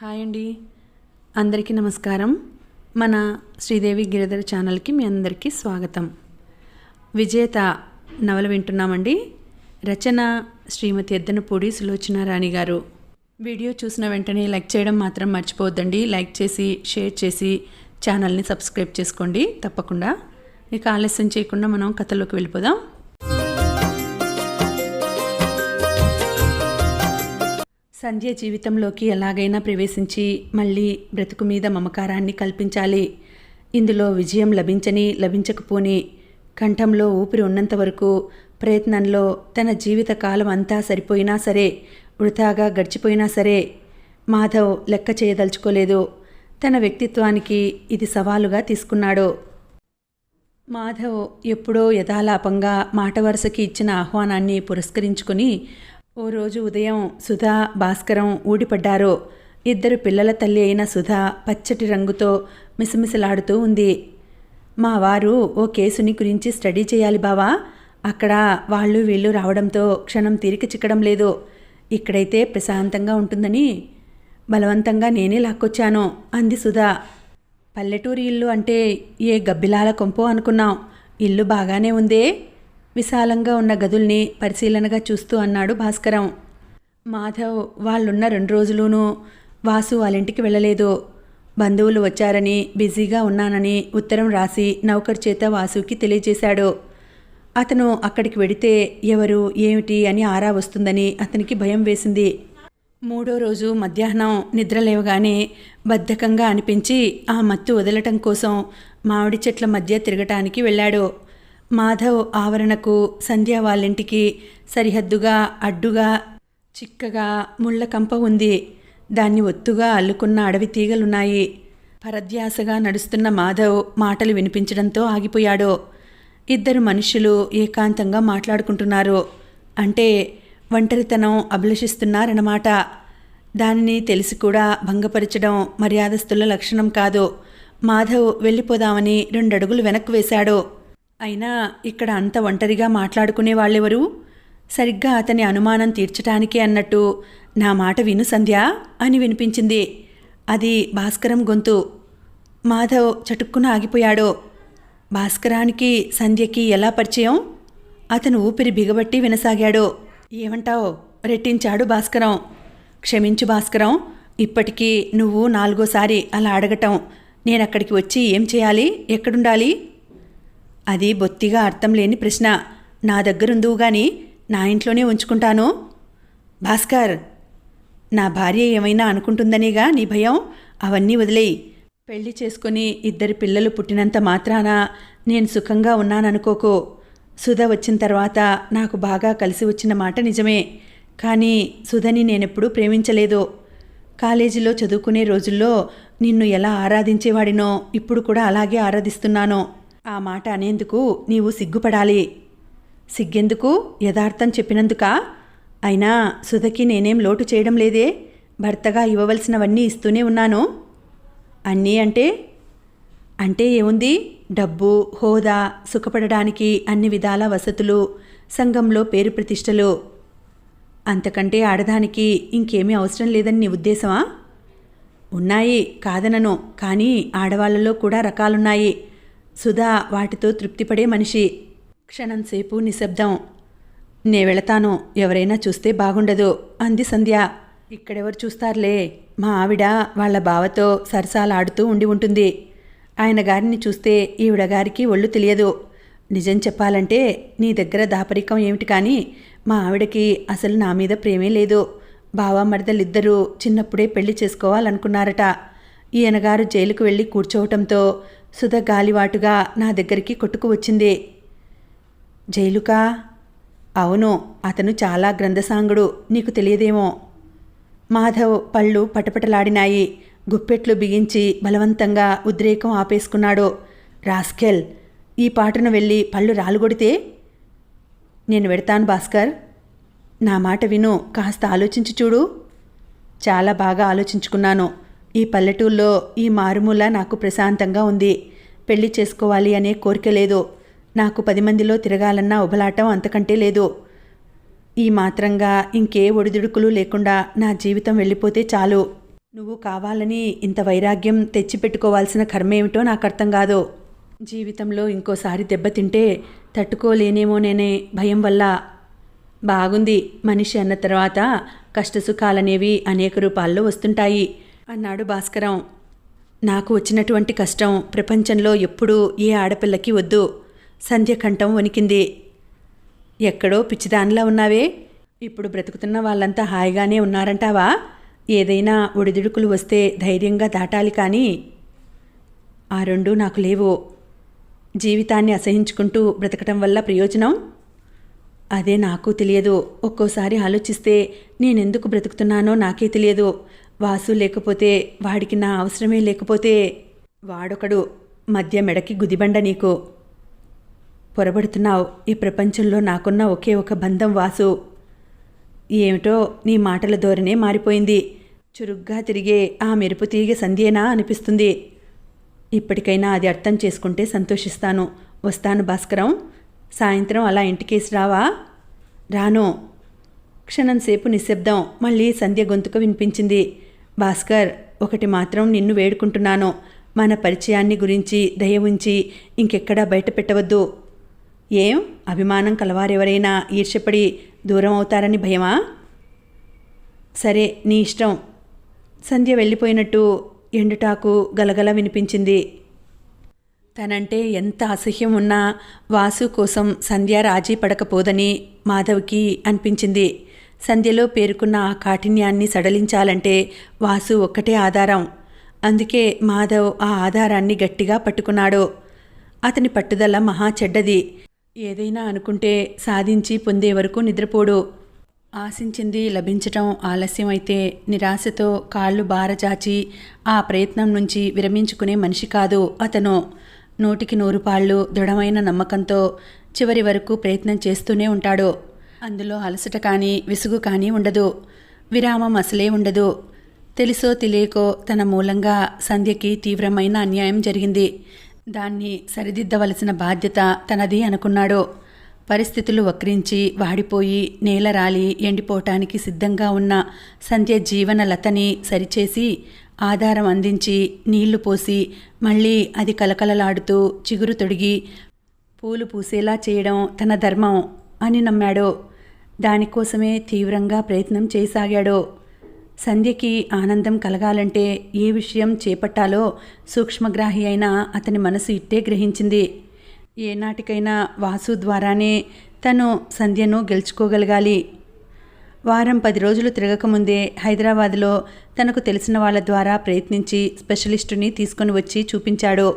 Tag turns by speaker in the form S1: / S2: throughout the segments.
S1: Hi అండి అందరికీ నమస్కారం. మన శ్రీదేవి గిరిధర్ ఛానల్కి మీ అందరికీ స్వాగతం. విజేత నవల వింటున్నామండి. రచన శ్రీమతి ఎద్దనపూడి సులోచన రాణి గారు. వీడియో చూసిన వెంటనే లైక్ చేయడం మాత్రం మర్చిపోవద్దండి. లైక్ చేసి షేర్ చేసి ఛానల్ని సబ్స్క్రైబ్ చేసుకోండి తప్పకుండా. ఇక ఆలస్యం చేయకుండా మనం కథలోకి వెళ్ళిపోదాం. సంధ్య జీవితంలోకి ఎలాగైనా ప్రవేశించి మళ్ళీ బ్రతుకు మీద మమకారాన్ని కల్పించాలి. ఇందులో విజయం లభించని లభించకపోని కంఠంలో ఊపిరి ఉన్నంత వరకు ప్రయత్నంలో తన జీవిత కాలం అంతా సరిపోయినా సరే వృథాగా గడిచిపోయినా సరే మాధవ్ లెక్క చేయదలుచుకోలేదు. తన వ్యక్తిత్వానికి ఇది సవాలుగా తీసుకున్నాడు. మాధవ్ ఎప్పుడో యథాలాపంగా మాట వరుసకి ఇచ్చిన ఆహ్వానాన్ని పురస్కరించుకుని ఓ రోజు ఉదయం సుధా భాస్కరం ఊడిపడ్డారు. ఇద్దరు పిల్లల తల్లి అయిన సుధా పచ్చటి రంగుతో మిసమిసలాడుతూ ఉంది. మా వారు ఓ కేసుని గురించి స్టడీ చేయాలి బావా. అక్కడ వాళ్ళు వీళ్ళు రావడంతో క్షణం తీరిక చిక్కడం లేదు. ఇక్కడైతే ప్రశాంతంగా ఉంటుందని. బలవంతంగా నేనే లాక్కొచ్చాను అంది సుధా. పల్లెటూరి ఇల్లు అంటే ఏ గబ్బిలాల కొంపో అనుకున్నాం. ఇల్లు బాగానే ఉందే? విశాలంగా ఉన్న గదుల్ని పరిశీలనగా చూస్తూ అన్నాడు భాస్కరం. మాధవ్ వాళ్ళున్న రెండు రోజులూనూ వాసు వాళ్ళింటికి వెళ్ళలేదు. బంధువులు వచ్చారని బిజీగా ఉన్నానని ఉత్తరం రాసి నౌకర్ చేత వాసుకి తెలియజేశాడు. అతను అక్కడికి వెడితే ఎవరు ఏమిటి అని ఆరా వస్తుందని అతనికి భయం వేసింది. మూడో రోజు మధ్యాహ్నం నిద్ర లేవగానే బద్ధకంగా అనిపించి ఆ మత్తు వదలటం కోసం మామిడి చెట్ల మధ్య తిరగటానికి వెళ్ళాడు. మాధవ్ ఆవరణకు సంధ్య వాళ్ళింటికి సరిహద్దుగా అడ్డుగా చిక్కగా ముళ్ళ కంప ఉంది. దాన్ని ఒత్తుగా అల్లుకున్న అడవి తీగలున్నాయి. పరధ్యాసగా నడుస్తున్న మాధవ్ మాటలు వినిపించడంతో ఆగిపోయాడు. ఇద్దరు మనుషులు ఏకాంతంగా మాట్లాడుకుంటున్నారు. అంటే ఒంటరితనం అభిలషిస్తున్నారన్నమాట. దానిని తెలిసి కూడా భంగపరచడం మర్యాదస్తుల లక్షణం కాదు. మాధవ్ వెళ్ళిపోదామని రెండడుగులు వెనక్కు వేశాడు. అయినా ఇక్కడ అంత ఒంటరిగా మాట్లాడుకునే వాళ్ళెవరు? సరిగ్గా అతని అనుమానం తీర్చటానికే అన్నట్టు నా మాట విను సంధ్య అని వినిపించింది. అది భాస్కరం గొంతు. మాధవ్ చటుక్కున ఆగిపోయాడు. భాస్కరానికి సంధ్యకి ఎలా పరిచయం? అతను ఊపిరి బిగబట్టి వినసాగాడు. ఏమంటావు? రెట్టించాడు భాస్కరం. క్షమించు భాస్కరం ఇప్పటికీ నువ్వు నాలుగోసారి అలా అడగటం. నేనక్కడికి వచ్చి ఏం చేయాలి? ఎక్కడుండాలి? అది బొత్తిగా అర్థం లేని ప్రశ్న. నా దగ్గరుందువు గాని నా ఇంట్లోనే ఉంచుకుంటాను. భాస్కర్ నా భార్య ఏమైనా అనుకుంటుందనేగా నీ భయం? అవన్నీ వదిలేయి. పెళ్ళి చేసుకుని ఇద్దరు పిల్లలు పుట్టినంత మాత్రాన నేను సుఖంగా ఉన్నాననుకోకు. సుధ వచ్చిన తర్వాత నాకు బాగా కలిసి వచ్చిన మాట నిజమే. కానీ సుధని నేనెప్పుడూ ప్రేమించలేదు. కాలేజీలో చదువుకునే రోజుల్లో నిన్ను ఎలా ఆరాధించేవాడినో ఇప్పుడు కూడా అలాగే ఆరాధిస్తున్నాను. ఆ మాట అనేందుకు నీవు సిగ్గుపడాలి. సిగ్గెందుకు? యథార్థం చెప్పినందుకా? అయినా సుధకి నేనేం లోటు చేయడం లేదే? భర్తగా ఇవ్వవలసినవన్నీ ఇస్తూనే ఉన్నాను. అన్నీ అంటే? అంటే ఏముంది? డబ్బు హోదా సుఖపడడానికి అన్ని విధాల వసతులు సంఘంలో పేరు ప్రతిష్టలు. అంతకంటే ఆడదానికి ఇంకేమీ అవసరం లేదని నీ ఉద్దేశమా? ఉన్నాయి కాదనను కానీ ఆడవాళ్ళలో కూడా రకాలున్నాయి. సుధా వాటితో తృప్తిపడే మనిషి. క్షణంసేపు నిశ్శబ్దం. నే వెళతాను ఎవరైనా చూస్తే బాగుండదు అంది సంధ్య. ఇక్కడెవరు చూస్తారులే? మా ఆవిడ వాళ్ళ బావతో సరసాలాడుతూ ఉండి ఉంటుంది. ఆయన గారిని చూస్తే ఈవిడ గారికి ఒళ్ళు తెలియదు. నిజం చెప్పాలంటే నీ దగ్గర దాపరికం ఏమిటి కానీ మా ఆవిడకి అసలు నా మీద ప్రేమే లేదు. బావ మరదలిద్దరూ చిన్నప్పుడే పెళ్ళి చేసుకోవాలనుకున్నారట. ఈయనగారు జైలుకు వెళ్ళి కూర్చోవటంతో సుధ గాలివాటుగా నా దగ్గరికి కొట్టుకు వచ్చింది. జైలుకా? అవును అతను చాలా గ్రంథసాంగుడు నీకు తెలియదేమో. మాధవ్ పళ్ళు పటపటలాడినాయి. గుప్పెట్లు బిగించి బలవంతంగా ఉద్రేకం ఆపేసుకున్నాడు. రాస్కెల్ ఈ పాటను వెళ్ళి పళ్ళు రాలుగొడితే? నేను వెడతాను భాస్కర్. నా మాట విను కాస్త ఆలోచించి చూడు. చాలా బాగా ఆలోచించుకున్నాను. ఈ పల్లెటూళ్ళలో ఈ మారుమూల నాకు ప్రశాంతంగా ఉంది. పెళ్ళి చేసుకోవాలి అనే కోరిక లేదు. నాకు పది మందిలో తిరగాలన్న ఉబలాటం అంతకంటే లేదు. ఈ మాత్రంగా ఇంకే ఒడిదుడుకులు లేకుండా నా జీవితం వెళ్ళిపోతే చాలు. నువ్వు కావాలని ఇంత వైరాగ్యం తెచ్చిపెట్టుకోవాల్సిన కర్మేమిటో నాకు అర్థం కాదు. జీవితంలో ఇంకోసారి దెబ్బతింటే తట్టుకోలేనేమోనేనే భయం వల్ల. బాగుంది. మనిషి అన్న తర్వాత కష్టసుఖాలనేవి అనేక రూపాల్లో వస్తుంటాయి. అన్నాడు భాస్కరం. నాకు వచ్చినటువంటి కష్టం ప్రపంచంలో ఎప్పుడూ ఏ ఆడపిల్లకి వద్దు. సంధ్య కంఠం వణికింది. ఎక్కడో పిచ్చిదానిలా ఉన్నావే? ఇప్పుడు బ్రతుకుతున్న వాళ్ళంతా హాయిగానే ఉన్నారంటావా? ఏదైనా ఒడిదుడుకులు వస్తే ధైర్యంగా దాటాలి కానీ ఆ రెండు నాకు లేవు. జీవితాన్ని అసహించుకుంటూ బ్రతకటం వల్ల ప్రయోజనం? అదే నాకు తెలియదు. ఒక్కోసారి ఆలోచిస్తే నేనెందుకు బ్రతుకుతున్నానో నాకే తెలియదు. వాసు లేకపోతే వాడికి నా అవసరమే లేకపోతే వాడొకడు మధ్య మెడకి గుదిబండ నీకు. పొరబడుతున్నావు. ఈ ప్రపంచంలో నాకున్న ఒకే ఒక బంధం వాసు. ఏమిటో నీ మాటల ధోరణే మారిపోయింది. చురుగ్గా తిరిగే ఆ మెరుపు తీగ సంధ్యేనా అనిపిస్తుంది. ఇప్పటికైనా అది అర్థం చేసుకుంటే సంతోషిస్తాను. వస్తాను భాస్కరం. సాయంత్రం అలా ఇంటికేసి రావా? రాను. క్షణంసేపు నిశ్శబ్దం. మళ్ళీ సంధ్య గొంతుక వినిపించింది. భాస్కర్ ఒకటి మాత్రం నిన్ను వేడుకుంటున్నాను. మన పరిచయాన్ని గురించి దయ ఉంచి ఇంకెక్కడా బయట పెట్టవద్దు. ఏం? అభిమానం కలవారెవరైనా ఈర్ష్యపడి దూరం అవుతారని భయమా? సరే నీ ఇష్టం. సంధ్య వెళ్ళిపోయినట్టు ఎండుటాకు గలగల వినిపించింది. తనంటే ఎంత అసహ్యం ఉన్నా వాసు కోసం సంధ్య రాజీ పడకపోదని మాధవ్కి అనిపించింది. సంధ్యలో పేరుకున్న ఆ కాఠిన్యాన్ని సడలించాలంటే వాసు ఒక్కటే ఆధారం. అందుకే మాధవ్ ఆ ఆధారాన్ని గట్టిగా పట్టుకున్నాడు. అతని పట్టుదల మహా చెడ్డది. ఏదైనా అనుకుంటే సాధించి పొందే వరకు నిద్రపోడు. ఆశించింది లభించటం ఆలస్యమైతే నిరాశతో కాళ్ళు బారచాచి ఆ ప్రయత్నం నుంచి విరమించుకునే మనిషి కాదు అతను. నూటికి నూరు పాళ్ళు దృఢమైన నమ్మకంతో చివరి వరకు ప్రయత్నం చేస్తూనే ఉంటాడు. అందులో అలసట కానీ విసుగు కానీ ఉండదు. విరామం అసలే ఉండదు. తెలుసో తెలియకో తన మూలంగా సంధ్యకి తీవ్రమైన అన్యాయం జరిగింది. దాన్ని సరిదిద్దవలసిన బాధ్యత తనది అనుకున్నాడు. పరిస్థితులు వక్రించి వాడిపోయి నేలరాలి ఎండిపోవటానికి సిద్ధంగా ఉన్న సంధ్య జీవన లతని సరిచేసి ఆధారం అందించి నీళ్ళు పోసి మళ్ళీ అది కలకలలాడుతూ చిగురు తొడిగి పూలు పూసేలా చేయడం తన ధర్మం అని నమ్మాడు. దానికోసమే తీవ్రంగా ప్రయత్నం చేయసాగాడు. సంధ్యకి ఆనందం కలగాలంటే ఏ విషయం చేపట్టాలో సూక్ష్మగ్రాహి అయిన అతని మనసు ఇట్టే గ్రహించింది. ఏనాటికైనా వాసు ద్వారానే తను సంధ్యను గెలుచుకోగలగాలి. వారం పది రోజులు తిరగకముందే హైదరాబాద్లో తనకు తెలిసిన వాళ్ళ ద్వారా ప్రయత్నించి స్పెషలిస్టుని తీసుకొని వచ్చి చూపించాడు.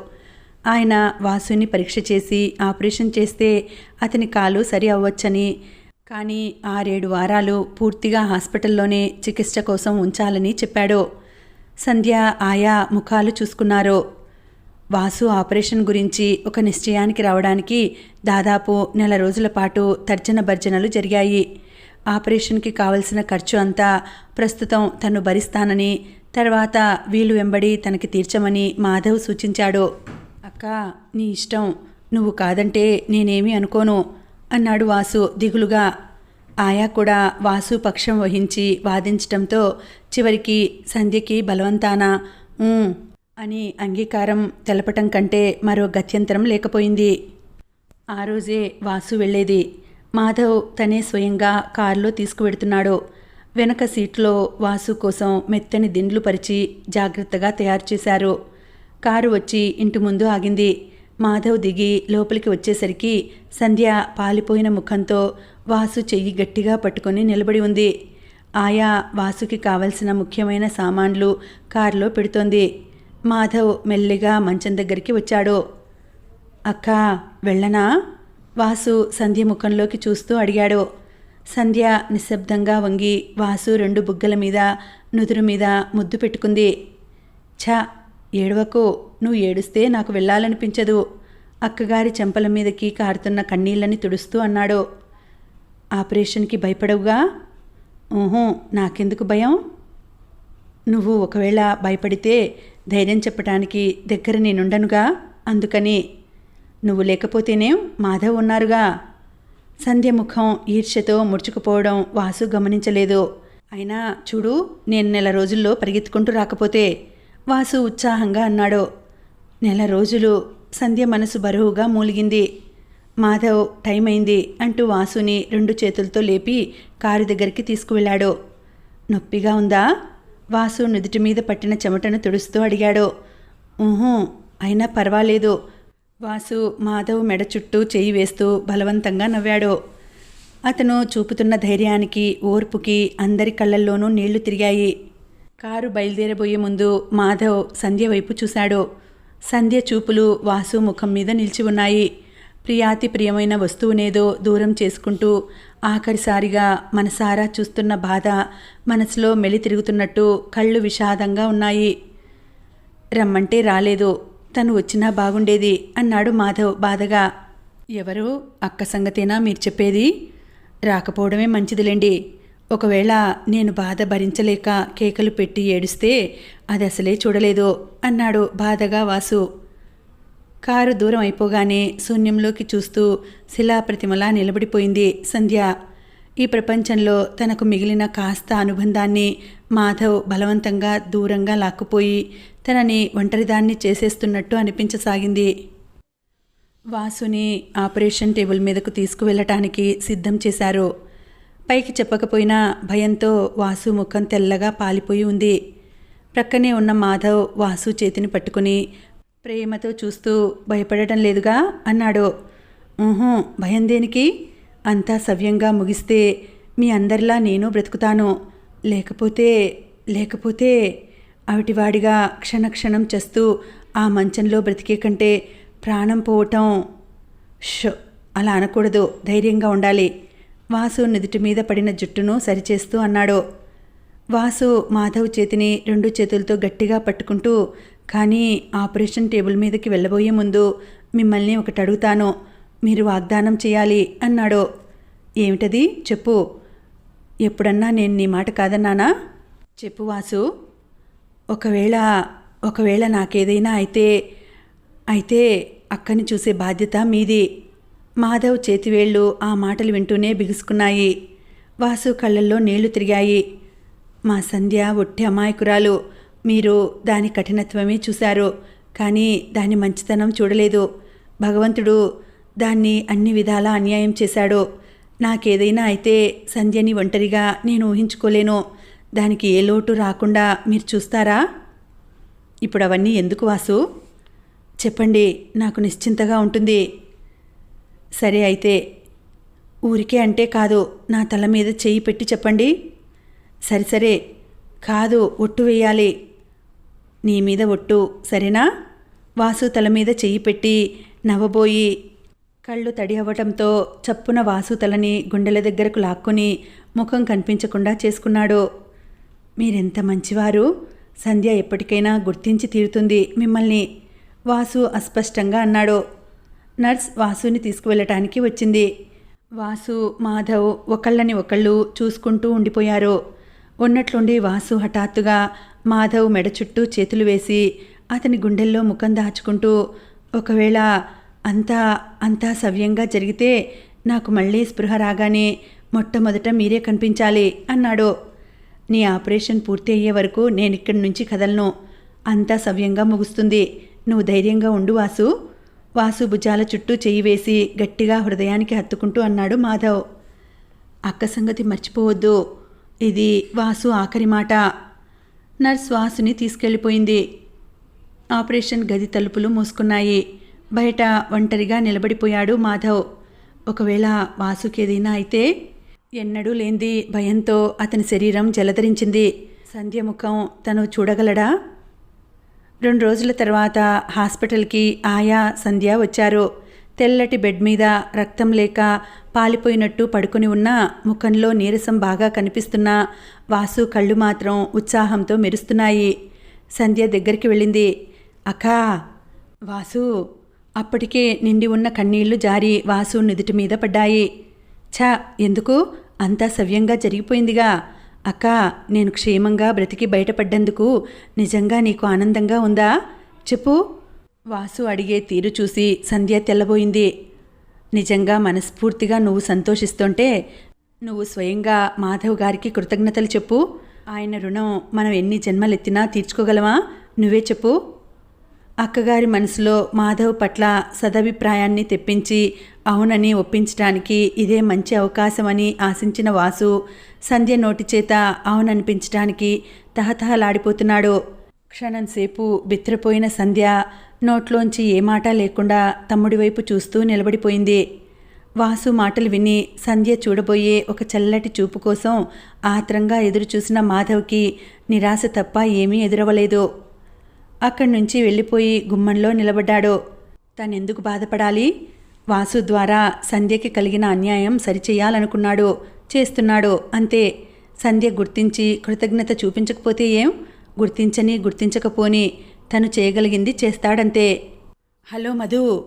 S1: ఆయన వాసుని పరీక్ష చేసి ఆపరేషన్ చేస్తే అతని కాలు సరి అవ్వచ్చని కానీ ఆరేడు వారాలు పూర్తిగా హాస్పిటల్లోనే చికిత్స కోసం ఉంచాలని చెప్పాడు. సంధ్య ఆయా ముఖాలు చూసుకున్నారు. వాసు ఆపరేషన్ గురించి ఒక నిశ్చయానికి రావడానికి దాదాపు నెల రోజుల పాటు తర్జన భర్జనలు జరిగాయి. ఆపరేషన్కి కావలసిన ఖర్చు అంతా ప్రస్తుతం తను భరిస్తానని తర్వాత వీలు వెంబడి తనకి తీర్చమని మాధవ్ సూచించాడు. అక్క నీ ఇష్టం. నువ్వు కాదంటే నేనేమీ అనుకోను. అన్నాడు వాసు దిగులుగా. ఆయా కూడా వాసు పక్షం వహించి వాదించటంతో చివరికి సంధ్యకి బలవంతాన అని అంగీకారం తెలపటం కంటే మరో గత్యంతరం లేకపోయింది. ఆ రోజే వాసు వెళ్ళేది. మాధవ్ తనే స్వయంగా కారులో తీసుకువెడుతున్నాడు. వెనక సీట్లో వాసు కోసం మెత్తని దిండ్లు పరిచి జాగ్రత్తగా తయారు చేశారు. కారు వచ్చి ఇంటి ముందు ఆగింది. మాధవ్ దిగి లోపలికి వచ్చేసరికి సంధ్య పాలిపోయిన ముఖంతో వాసు చెయ్యి గట్టిగా పట్టుకొని నిలబడి ఉంది. ఆయా వాసుకి కావలసిన ముఖ్యమైన సామాన్లు కారులో పెడుతోంది. మాధవ్ మెల్లిగా మంచం దగ్గరికి వచ్చాడు. అక్క వెళ్ళనా? వాసు సంధ్య ముఖంలోకి చూస్తూ అడిగాడు. సంధ్య నిశ్శబ్దంగా వంగి వాసు రెండు బుగ్గల మీద నుదురు మీద ముద్దు పెట్టుకుంది. ఛ ఏడవకు నువ్వు ఏడుస్తే నాకు వెళ్ళాలనిపించదు. అక్కగారి చెంపల మీదకి కారుతున్న కన్నీళ్ళని తుడుస్తూ అన్నాడు. ఆపరేషన్కి భయపడవుగా? ఊహూ నాకెందుకు భయం? నువ్వు ఒకవేళ భయపడితే ధైర్యం చెప్పటానికి దగ్గర నేనుండనుగా? అందుకని. నువ్వు లేకపోతేనేం మాధవ్ ఉన్నారుగా? సంధ్య ముఖం ఈర్ష్యతో ముడుచుకుపోవడం వాసు గమనించలేదు. అయినా చూడు నేను నెల రోజుల్లో పరిగెత్తుకుంటూ రాకపోతే వాసు ఉత్సాహంగా అన్నాడు. నెల రోజులు సంధ్య మనసు బరువుగా మూలిగింది. మాధవ్ టైం అయింది అంటూ వాసుని రెండు చేతులతో లేపి కారు దగ్గరికి తీసుకువెళ్ళాడు. నొప్పిగా ఉందా? వాసు నుదుటి మీద పట్టిన చెమటను తుడుస్తూ అడిగాడు. ఊహూ అయినా పర్వాలేదు. వాసు మాధవ్ మెడ చుట్టూ చేయి వేస్తూ బలవంతంగా నవ్వాడు. అతను చూపుతున్న ధైర్యానికి ఓర్పుకి అందరి కళ్ళల్లోనూ నీళ్ళు తిరిగాయి. కారు బయలుదేరబోయే ముందు మాధవ్ సంధ్య వైపు చూశాడు. సంధ్య చూపులు వాసు ముఖం మీద నిలిచి ఉన్నాయి. ప్రియాతి ప్రియమైన వస్తువునేదో దూరం చేసుకుంటూ ఆఖరిసారిగా మనసారా చూస్తున్న బాధ మనసులో మెలి తిరుగుతున్నట్టు కళ్ళు విషాదంగా ఉన్నాయి. రమ్మంటే రాలేదు. తను వచ్చినా బాగుండేది అన్నాడు మాధవ్ బాధగా. ఎవరు? అక్క సంగతేనా మీరు చెప్పేది? రాకపోవడమే మంచిదిలేండి. ఒకవేళ నేను బాధ భరించలేక కేకలు పెట్టి ఏడిస్తే అది అసలే చూడలేదు అన్నాడు బాధగా వాసు. కారు దూరం అయిపోగానే శూన్యంలోకి చూస్తూ శిలాప్రతిమలా నిలబడిపోయింది సంధ్య. ఈ ప్రపంచంలో తనకు మిగిలిన కాస్త అనుబంధాన్ని మాధవ్ బలవంతంగా దూరంగా లాక్కుపోయి తనని ఒంటరిదాన్ని చేసేస్తున్నట్టు అనిపించసాగింది. వాసుని ఆపరేషన్ టేబుల్ మీదకు తీసుకువెళ్ళటానికి సిద్ధం చేశారు. పైకి చెప్పకపోయినా భయంతో వాసు ముఖం తెల్లగా పాలిపోయి ఉంది. ప్రక్కనే ఉన్న మాధవ్ వాసు చేతిని పట్టుకుని ప్రేమతో చూస్తూ భయపడటం లేదుగా? అన్నాడు. ఊహూ భయం దేనికి? అంతా సవ్యంగా ముగిస్తే మీ అందరిలా నేను బ్రతుకుతాను. లేకపోతే లేకపోతే అవిటివాడిగా క్షణక్షణం చేస్తూ ఆ మంచంలో బ్రతికే కంటే ప్రాణం పోవటం షో అలా అనకూడదు. ధైర్యంగా ఉండాలి. వాసు నుదుటి మీద పడిన జుట్టును సరిచేస్తూ అన్నాడు. వాసు మాధవ్ చేతిని రెండు చేతులతో గట్టిగా పట్టుకుంటూ కానీ ఆపరేషన్ టేబుల్ మీదకి వెళ్ళబోయే ముందు మిమ్మల్ని ఒకటి అడుగుతాను. మీరు వాగ్దానం చేయాలి అన్నాడు. ఏమిటది? చెప్పు. ఎప్పుడన్నా నేను నీ మాట కాదన్నానా? చెప్పు వాసు. ఒకవేళ ఒకవేళ నాకేదైనా అయితే అయితే అక్కని చూసే బాధ్యత మీది. మాధవ్ చేతివేళ్ళు ఆ మాటలు వింటూనే బిగుసుకున్నాయి. వాసు కళ్ళల్లో నీళ్ళు తిరిగాయి. మా సంధ్య ఒట్టి అమాయకురాలు. మీరు దాని కఠినత్వమే చూశారు. కానీ దాని మంచితనం చూడలేదు. భగవంతుడు దాన్ని అన్ని విధాలా అన్యాయం చేశాడు. నాకేదైనా అయితే సంధ్యని ఒంటరిగా నేను ఊహించుకోలేను. దానికి ఏ లోటు రాకుండా మీరు చూస్తారా? ఇప్పుడు అవన్నీ ఎందుకు వాసు? చెప్పండి. నాకు నిశ్చింతగా ఉంటుంది. సరే అయితే ఊరికే అంటే కాదు నా తల మీద చెయ్యి పెట్టి చెప్పండి. సరే సరే కాదు ఒట్టు వేయాలి. నీ మీద ఒట్టు సరేనా? వాసు తల మీద చెయ్యి పెట్టి నవ్వబోయి కళ్ళు తడి అవ్వటంతో చప్పున వాసు తలని గుండెల దగ్గరకు లాక్కొని ముఖం కనిపించకుండా చేసుకున్నాడు. మీరెంత మంచివారు? సంధ్య ఎప్పటికైనా గుర్తించి తీరుతుంది మిమ్మల్ని. వాసు అస్పష్టంగా అన్నాడు. నర్స్ వాసుని తీసుకువెళ్ళటానికి వచ్చింది. వాసు మాధవ్ ఒకళ్ళని ఒకళ్ళు చూసుకుంటూ ఉండిపోయారు. ఉన్నట్లుండి వాసు హఠాత్తుగా మాధవ్ మెడ చుట్టూ చేతులు వేసి అతని గుండెల్లో ముఖం దాచుకుంటూ ఒకవేళ అంతా అంతా సవ్యంగా జరిగితే నాకు మళ్ళీ స్పృహ రాగానే మొట్టమొదట మీరే కనిపించాలి అన్నాడు. నీ ఆపరేషన్ పూర్తి అయ్యే వరకు నేను ఇక్కడి నుంచి కదలను. అంతా సవ్యంగా ముగుస్తుంది. నువ్వు ధైర్యంగా ఉండు వాసు. వాసు భుజాల చుట్టూ చెయ్యి వేసి గట్టిగా హృదయానికి హత్తుకుంటూ అన్నాడు మాధవ్. అక్క సంగతి మర్చిపోవద్దు. ఇది వాసు ఆఖరి మాట. నర్స్ వాసుని తీసుకెళ్ళిపోయింది. ఆపరేషన్ గది తలుపులు మూసుకున్నాయి. బయట ఒంటరిగా నిలబడిపోయాడు మాధవ్. ఒకవేళ వాసుకేదైనా అయితే ఎన్నడూ లేంది భయంతో అతని శరీరం జలధరించింది. సంధ్యముఖం తను చూడగలడా? రెండు రోజుల తర్వాత హాస్పిటల్కి ఆయా సంధ్య వచ్చారు. తెల్లటి బెడ్ మీద రక్తం లేక పాలిపోయినట్టు పడుకుని ఉన్న ముఖంలో నీరసం బాగా కనిపిస్తున్న వాసు కళ్ళు మాత్రం ఉత్సాహంతో మెరుస్తున్నాయి. సంధ్య దగ్గరికి వెళ్ళింది. అక్కా వాసు అప్పటికే నిండి ఉన్న కన్నీళ్ళు జారి వాసు నుదుటి మీద పడ్డాయి. ఛ ఎందుకు? అంతా సవ్యంగా జరిగిపోయిందిగా. అక్క నేను క్షేమంగా బ్రతికి బయటపడ్డందుకు నిజంగా నీకు ఆనందంగా ఉందా? చెప్పు. వాసు అడిగే తీరు చూసి సంధ్య తెల్లబోయింది. నిజంగా మనస్ఫూర్తిగా నువ్వు సంతోషిస్తుంటే నువ్వు స్వయంగా మాధవ్ గారికి కృతజ్ఞతలు చెప్పు. ఆయన రుణం మనం ఎన్ని జన్మలెత్తినా తీర్చుకోగలమా? నువ్వే చెప్పు. అక్కగారి మనసులో మాధవ్ పట్ల సదభిప్రాయాన్ని తెప్పించి అవునని ఒప్పించడానికి ఇదే మంచి అవకాశమని ఆశించిన వాసు సంధ్య నోటి చేత అవుననిపించడానికి తహతహలాడిపోతున్నాడు. క్షణంసేపు బిత్రపోయిన సంధ్య నోట్లోంచి ఏ మాట లేకుండా తమ్ముడి వైపు చూస్తూ నిలబడిపోయింది. వాసు మాటలు విని సంధ్య చూడబోయే ఒక చల్లటి చూపు కోసం ఆత్రంగా ఎదురుచూసిన మాధవ్కి నిరాశ తప్ప ఏమీ ఎదురవ్వలేదు అక్కడి నుంచి వెళ్ళిపోయి గుమ్మంలో నిలబడ్డాడు. తనెందుకు బాధపడాలి? వాసు ద్వారా సంధ్యకి కలిగిన అన్యాయం సరిచేయాలనుకున్నాడు. చేస్తున్నాడు. అంతే. సంధ్య గుర్తించి కృతజ్ఞత చూపించకపోతే ఏం? గుర్తించని గుర్తించకపోని తను చేయగలిగింది చేస్తాడంతే. హలో మధు.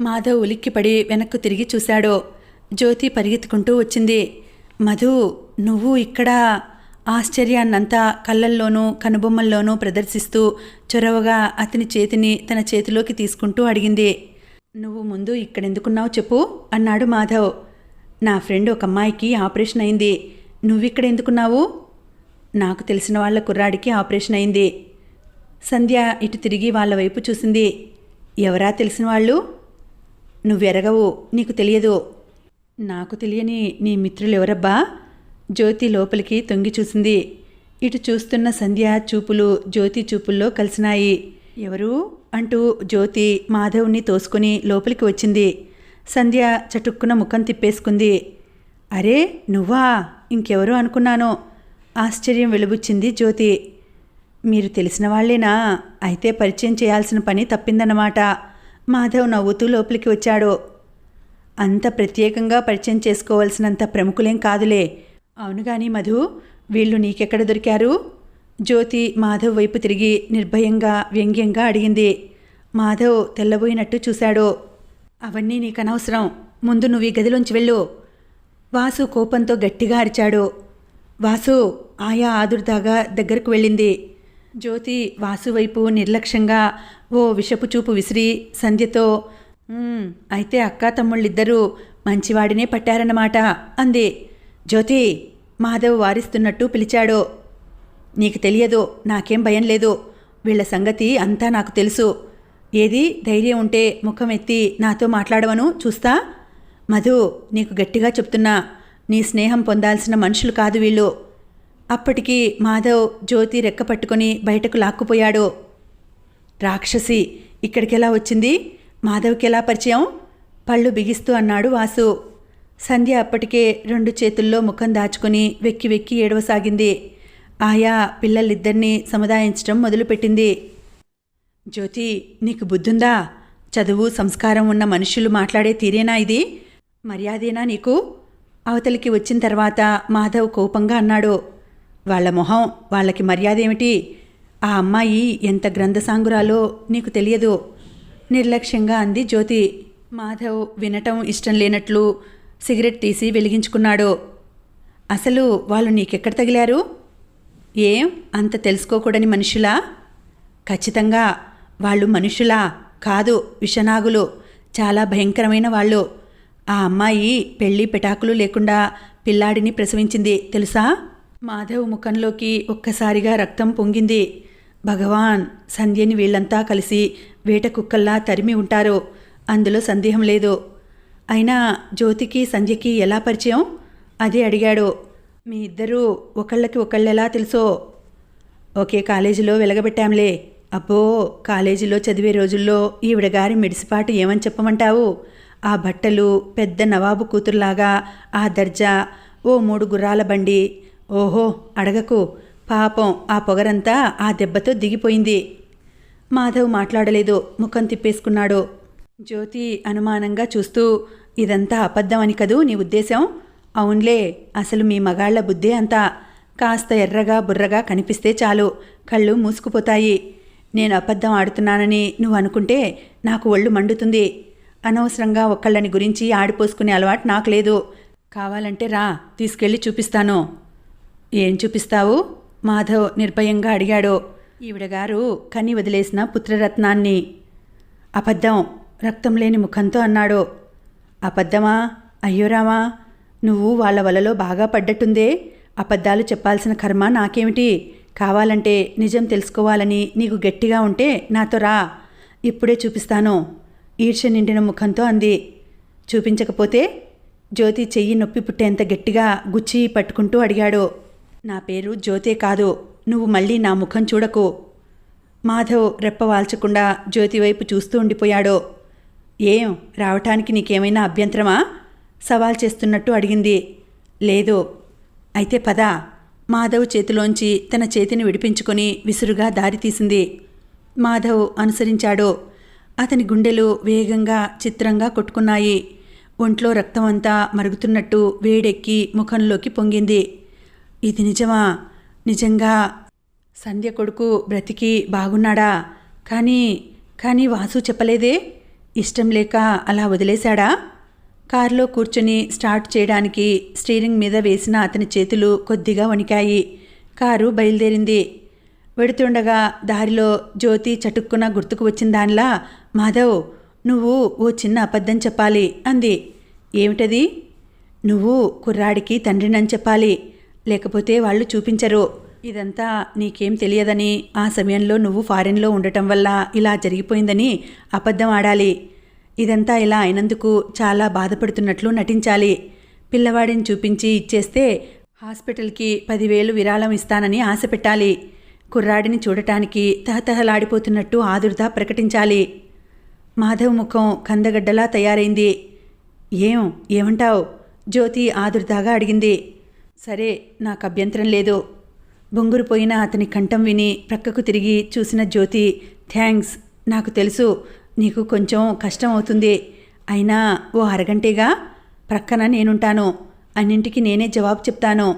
S1: మాధవ్ ఉలిక్కిపడి వెనక్కు తిరిగి చూశాడు. జ్యోతి పరిగెత్తుకుంటూ వచ్చింది. మధు నువ్వు ఇక్కడ ఆశ్చర్యాన్నంతా కళ్ళల్లోనూ కనుబొమ్మల్లోనూ ప్రదర్శిస్తూ చొరవగా అతని చేతిని తన చేతిలోకి తీసుకుంటూ అడిగింది. నువ్వు ముందు ఇక్కడెందుకున్నావు చెప్పు? అన్నాడు మాధవ్. నా ఫ్రెండ్ ఒక అమ్మాయికి ఆపరేషన్ అయింది. నువ్విక్కడ ఎందుకున్నావు నాకు తెలిసిన వాళ్ళ కుర్రాడికి ఆపరేషన్ అయింది. సంధ్య ఇటు తిరిగి వాళ్ళ వైపు చూసింది. ఎవరా తెలిసిన వాళ్ళు? నువ్వెరగవు నీకు తెలియదు. నాకు తెలియని నీ మిత్రులు ఎవరబ్బా జ్యోతి లోపలికి తొంగి చూసింది. ఇటు చూస్తున్న సంధ్య చూపులు జ్యోతి చూపుల్లో కలిసినాయి. ఎవరు? అంటూ జ్యోతి మాధవ్ని తోసుకుని లోపలికి వచ్చింది. సంధ్య చటుక్కున ముఖం తిప్పేసుకుంది. అరే నువ్వా? ఇంకెవరు అనుకున్నాను? ఆశ్చర్యం వెలుబుచ్చింది జ్యోతి. మీరు తెలిసిన వాళ్ళేనా? అయితే పరిచయం చేయాల్సిన పని తప్పిందన్నమాట. మాధవ్ నవ్వుతూ లోపలికి వచ్చాడు. అంత ప్రత్యేకంగా పరిచయం చేసుకోవాల్సినంత ప్రముఖులేం కాదులే. అవును కానీ మధు వీళ్ళు నీకెక్కడ దొరికారు? జ్యోతి మాధవ్ వైపు తిరిగి నిర్భయంగా వ్యంగ్యంగా అడిగింది. మాధవ్ తెల్లబోయినట్టు చూశాడు. అవన్నీ నీకు అనవసరం ముందు నువ్వు ఈ గదిలోంచి వెళ్ళు. వాసు కోపంతో గట్టిగా అరిచాడు. వాసు ఆయా ఆదుర్దాగా దగ్గరకు వెళ్ళింది. జ్యోతి వాసు వైపు నిర్లక్ష్యంగా ఓ విషపు చూపు విసిరి సంధ్యతో అయితే అక్క తమ్ముళ్ళిద్దరూ మంచివాడినే పట్టారన్నమాట అంది. జ్యోతి మాధవ్ వారిస్తున్నట్టు పిలిచాడు. నీకు తెలియదు నాకేం భయం లేదు. వీళ్ళ సంగతి అంతా నాకు తెలుసు. ఏది ధైర్యం ఉంటే ముఖం ఎత్తి నాతో మాట్లాడవను చూస్తా? మధు నీకు గట్టిగా చెప్తున్నా నీ స్నేహం పొందాల్సిన మనుషులు కాదు వీళ్ళు. అప్పటికి మాధవ్ జ్యోతి రెక్క పట్టుకొని బయటకు లాక్కుపోయాడు. రాక్షసి ఇక్కడికెలా వచ్చింది? మాధవ్కి ఎలా పరిచయం? పళ్ళు బిగిస్తూ అన్నాడు వాసు. సంధ్య అప్పటికే రెండు చేతుల్లో ముఖం దాచుకుని వెక్కి వెక్కి ఏడవసాగింది. ఆయా పిల్లలిద్దరినీ సముదాయించడం మొదలుపెట్టింది. జ్యోతి నీకు బుద్ధుందా? చదువు సంస్కారం ఉన్న మనుషులు మాట్లాడే తీరేనా ఇది? మర్యాదేనా నీకు? అవతలికి వచ్చిన తర్వాత మాధవ్ కోపంగా అన్నాడు. వాళ్ళ మొహం వాళ్ళకి మర్యాద ఏమిటి ఆ అమ్మాయి ఎంత గ్రంథసాంగురాలో నీకు తెలియదు. నిర్లక్ష్యంగా అంది జ్యోతి. మాధవ్ వినటం ఇష్టం లేనట్లు సిగరెట్ తీసి వెలిగించుకున్నాడు. అసలు వాళ్ళు నీకెక్కడ తగిలారు? ఏం? అంత తెలుసుకోకూడని మనుషులా? ఖచ్చితంగా వాళ్ళు మనుషులా కాదు విషనాగులు. చాలా భయంకరమైన వాళ్ళు. ఆ అమ్మాయి పెళ్ళి పెటాకులు లేకుండా పిల్లాడిని ప్రసవించింది తెలుసా? మాధవ్ ముఖంలోకి ఒక్కసారిగా రక్తం పొంగింది. భగవాన్ సంధ్యని వీళ్ళంతా కలిసి వేట కుక్కల్లా తరిమి ఉంటారు. అందులో సందేహం లేదు. అయినా జ్యోతికి సంధ్యకి ఎలా పరిచయం? అదే అడిగాడు. మీ ఇద్దరూ ఒకళ్ళకి ఒకళ్ళెలా తెలుసో? ఒకే కాలేజీలో వెలగబెట్టాంలే. అబ్బో కాలేజీలో చదివే రోజుల్లో ఈవిడ గారి మిడిసిపాటు ఏమని చెప్పమంటావు? ఆ బట్టలు పెద్ద నవాబు కూతురులాగా ఆ దర్జా ఓ మూడు గుర్రాల బండి. ఓహో అడగకు. పాపం ఆ పొగరంతా ఆ దెబ్బతో దిగిపోయింది. మాధవ్ మాట్లాడలేదు ముఖం తిప్పేసుకున్నాడు. జ్యోతి అనుమానంగా చూస్తూ ఇదంతా అబద్ధం అని కదూ నీ ఉద్దేశం? అవునులే అసలు మీ మగాళ్ళ బుద్ధే అంతా. కాస్త ఎర్రగా బుర్రగా కనిపిస్తే చాలు. కళ్ళు మూసుకుపోతాయి. నేను అబద్ధం ఆడుతున్నానని నువ్వు అనుకుంటే నాకు ఒళ్ళు మండుతుంది. అనవసరంగా ఒక్కళ్ళని గురించి ఆడిపోసుకునే అలవాటు నాకు లేదు. కావాలంటే రా తీసుకెళ్ళి చూపిస్తాను. ఏం చూపిస్తావు? మాధవ్ నిర్భయంగా అడిగాడు. ఈవిడగారు కని వదిలేసిన పుత్రరత్నాన్ని. అబద్ధం రక్తం లేని ముఖంతో అన్నాడు. అబద్ధమా? అయ్యోరామా నువ్వు వాళ్ళ వలలో బాగా పడ్డట్టుందే. అబద్ధాలు చెప్పాల్సిన కర్మ నాకేమిటి? కావాలంటే నిజం తెలుసుకోవాలని నీకు గట్టిగా ఉంటే నాతో రా. ఇప్పుడే చూపిస్తాను. ఈర్ష నిండిన ముఖంతో అంది. చూపించకపోతే? జ్యోతి చెయ్యి నొప్పి పుట్టేంత గట్టిగా గుచ్చి పట్టుకుంటూ అడిగాడు. నా పేరు జ్యోతే కాదు. నువ్వు మళ్ళీ నా ముఖం చూడకు. మాధవ్ రెప్ప వాల్చకుండా జ్యోతి వైపు చూస్తూ ఉండిపోయాడు. ఏం? రావటానికి నీకేమైనా అభ్యంతరమా? సవాల్ చేస్తున్నట్టు అడిగింది. లేదు. అయితే పద. మాధవ్ చేతిలోంచి తన చేతిని విడిపించుకొని విసురుగా దారి తీసింది. మాధవ్ అనుసరించాడు. అతని గుండెలు వేగంగా చిత్రంగా కొట్టుకున్నాయి. ఒంట్లో రక్తం అంతా మరుగుతున్నట్టు వేడెక్కి ముఖంలోకి పొంగింది. ఇది నిజమా? నిజంగా సంధ్య కొడుకు బ్రతికి బాగున్నాడా? కానీ కానీ వాసు చెప్పలేదే? ఇష్టం లేక అలా వదిలేశాడా? కారులో కూర్చుని స్టార్ట్ చేయడానికి స్టీరింగ్ మీద వేసిన అతని చేతులు కొద్దిగా వణికాయి. కారు బయలుదేరింది. వెడుతుండగా దారిలో జ్యోతి చటుక్కున గుర్తుకు వచ్చిన దానిలా మాధవ్ నువ్వు ఓ చిన్న అబద్ధం చెప్పాలి అంది. ఏమిటది? నువ్వు కుర్రాడికి తండ్రినని చెప్పాలి. లేకపోతే వాళ్ళు చూపించరు. ఇదంతా నీకేం తెలియదని ఆ సమయంలో నువ్వు ఫారెన్లో ఉండటం వల్ల ఇలా జరిగిపోయిందని అబద్ధం ఆడాలి. ఇదంతా ఇలా అయినందుకు చాలా బాధపడుతున్నట్లు నటించాలి. పిల్లవాడిని చూపించి ఇచ్చేస్తే హాస్పిటల్కి పదివేలు విరాళం ఇస్తానని ఆశ పెట్టాలి. కుర్రాడిని చూడటానికి తహతహలాడిపోతున్నట్టు ఆదుర్దా ప్రకటించాలి. మాధవ్ ముఖం కందగడ్డలా తయారైంది. ఏం ఏమంటావు? జ్యోతి ఆదుర్దాగా అడిగింది. సరే నాకు అభ్యంతరం లేదు. బొంగురుపోయిన అతని కంఠం విని ప్రక్కకు తిరిగి చూసిన జ్యోతి థ్యాంక్స్ నాకు తెలుసు. నీకు కొంచెం కష్టం అవుతుంది. అయినా ఓ అరగంటేగా ప్రక్కన నేనుంటాను. అన్నింటికి నేనే జవాబు చెప్తాను.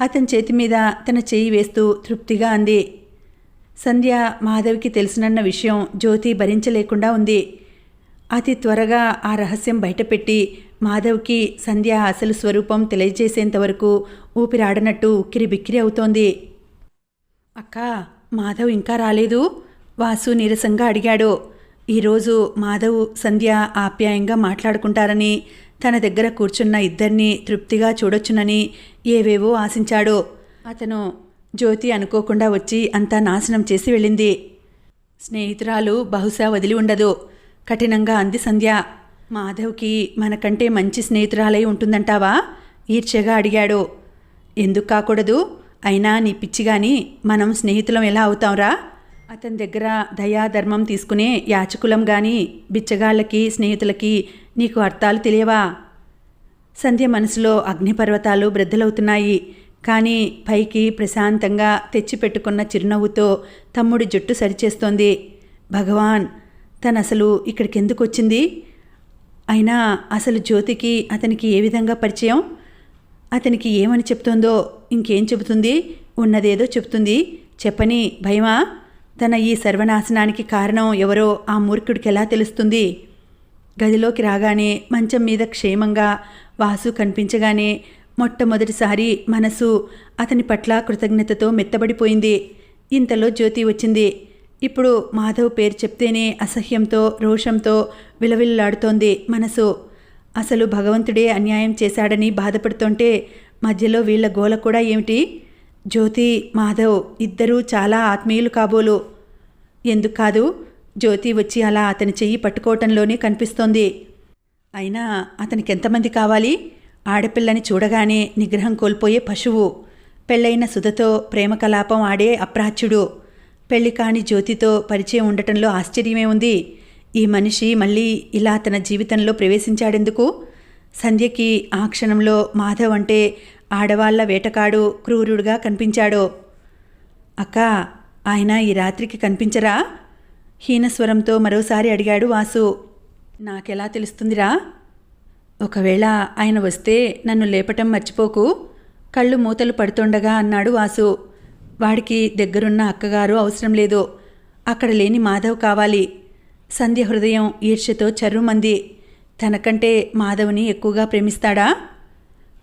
S1: అతని చేతి మీద తన చేయి వేస్తూ తృప్తిగా అంది. సంధ్య మాధవికి తెలిసినన్న విషయం జ్యోతి భరించలేకుండా ఉంది. అతి త్వరగా ఆ రహస్యం బయటపెట్టి మాధవ్కి సంధ్య అసలు స్వరూపం తెలియజేసేంత వరకు ఊపిరాడనట్టు ఉక్కిరి బిక్కిరి అవుతోంది. అక్క మాధవ్ ఇంకా రాలేదు? వాసు నీరసంగా అడిగాడు. ఈరోజు మాధవ్ సంధ్య ఆప్యాయంగా మాట్లాడుకుంటారని తన దగ్గర కూర్చున్న ఇద్దరిని తృప్తిగా చూడొచ్చునని ఏవేవో ఆశించాడో. అతను జ్యోతి అనుకోకుండా వచ్చి అంతా నాశనం చేసి వెళ్ళింది. స్నేహితురాలు బహుశా వదిలి ఉండదు. కఠినంగా అంది సంధ్య. మాధవ్కి మనకంటే మంచి స్నేహితురాలై ఉంటుందంటావా? ఈర్ష్యగా అడిగాడు. ఎందుకు కాకూడదు? అయినా నీ పిచ్చిగాని మనం స్నేహితులం ఎలా అవుతాంరా? అతని దగ్గర దయా ధర్మం తీసుకునే యాచకులం గాని బిచ్చగాళ్ళకి స్నేహితులకి నీకు అర్థాలు తెలియవా? సంధ్య మనసులో అగ్నిపర్వతాలు బ్రద్దలవుతున్నాయి. కానీ పైకి ప్రశాంతంగా తెచ్చిపెట్టుకున్న చిరునవ్వుతో తమ్ముడి జుట్టు సరిచేస్తోంది. భగవాన్ తను అసలు ఇక్కడికి ఎందుకు వచ్చింది అయినా అసలు జ్యోతికి అతనికి ఏ విధంగా పరిచయం? అతనికి ఏమని చెప్తుందో ఇంకేం చెబుతుంది? ఉన్నదేదో చెప్తుంది చెప్పని భయమా? తన ఈ సర్వనాశనానికి కారణం ఎవరో ఆ మూర్ఖుడికి ఎలా తెలుస్తుంది? గదిలోకి రాగానే మంచం మీద క్షేమంగా వాసు కనిపించగానే మొట్టమొదటిసారి మనసు అతని పట్ల కృతజ్ఞతతో మెత్తబడిపోయింది. ఇంతలో జ్యోతి వచ్చింది. ఇప్పుడు మాధవ్ పేరు చెప్తేనే అసహ్యంతో రోషంతో విలవిల్లాడుతోంది మనసు. అసలు భగవంతుడే అన్యాయం చేశాడని బాధపడుతుంటే మధ్యలో వీళ్ళ గోల కూడా ఏమిటి? జ్యోతి మాధవ్ ఇద్దరూ చాలా ఆత్మీయులు కాబోలు. ఎందుకు కాదు? జ్యోతి వచ్చి అలా అతని చెయ్యి పట్టుకోవటంలోనే కనిపిస్తోంది. అయినా అతనికి ఎంతమంది కావాలి? ఆడపిల్లని చూడగానే నిగ్రహం కోల్పోయే పశువు. పెళ్ళైన సుధతో ప్రేమ కలాపం ఆడే అప్రాచ్యుడు. పెళ్ళి కాని జ్యోతితో పరిచయం ఉండటంలో ఆశ్చర్యమే ఉంది. ఈ మనిషి మళ్ళీ ఇలా తన జీవితంలో ప్రవేశించాడెందుకు? సంధ్యకి ఆ క్షణంలో మాధవ్ అంటే ఆడవాళ్ళ వేటకాడు క్రూరుడుగా కనిపించాడో. అక్క ఆయన ఈ రాత్రికి కనిపించరా? హీనస్వరంతో మరోసారి అడిగాడు వాసు. నాకెలా తెలుస్తుందిరా? ఒకవేళ ఆయన వస్తే నన్ను లేపటం మర్చిపోకు. కళ్ళు మూతలు పడుతుండగా అన్నాడు వాసు. వాడికి దగ్గరున్న అక్కగారు అవసరం లేదు. అక్కడ లేని మాధవ్ కావాలి. సంధ్య హృదయం ఈర్ష్యతో చర్రుమంది. తనకంటే మాధవ్ని ఎక్కువగా ప్రేమిస్తాడా?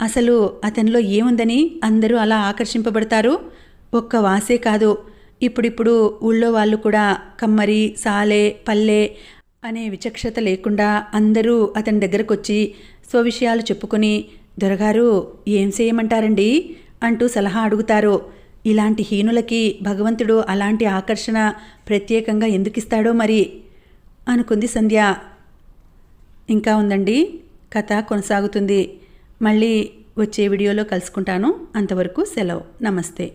S1: అసలు అతనిలో ఏముందని అందరూ అలా ఆకర్షింపబడతారు? ఒక్క వాసే కాదు. ఇప్పుడిప్పుడు ఊళ్ళో వాళ్ళు కూడా కమ్మరి సాలే పల్లె అనే విచక్షత లేకుండా అందరూ అతని దగ్గరకు వచ్చి స్వవిషయాలు చెప్పుకొని దొరగారు ఏం చేయమంటారండి? అంటూ సలహా అడుగుతారు. ఇలాంటి హీనులకి భగవంతుడు అలాంటి ఆకర్షణ ప్రత్యేకంగా ఎందుకిస్తాడో మరి? అనుకుంది సంధ్య. ఇంకా ఉందండి. కథ కొనసాగుతుంది. మళ్ళీ వచ్చే వీడియోలో కలుసుకుంటాను. అంతవరకు సెలవు. నమస్తే.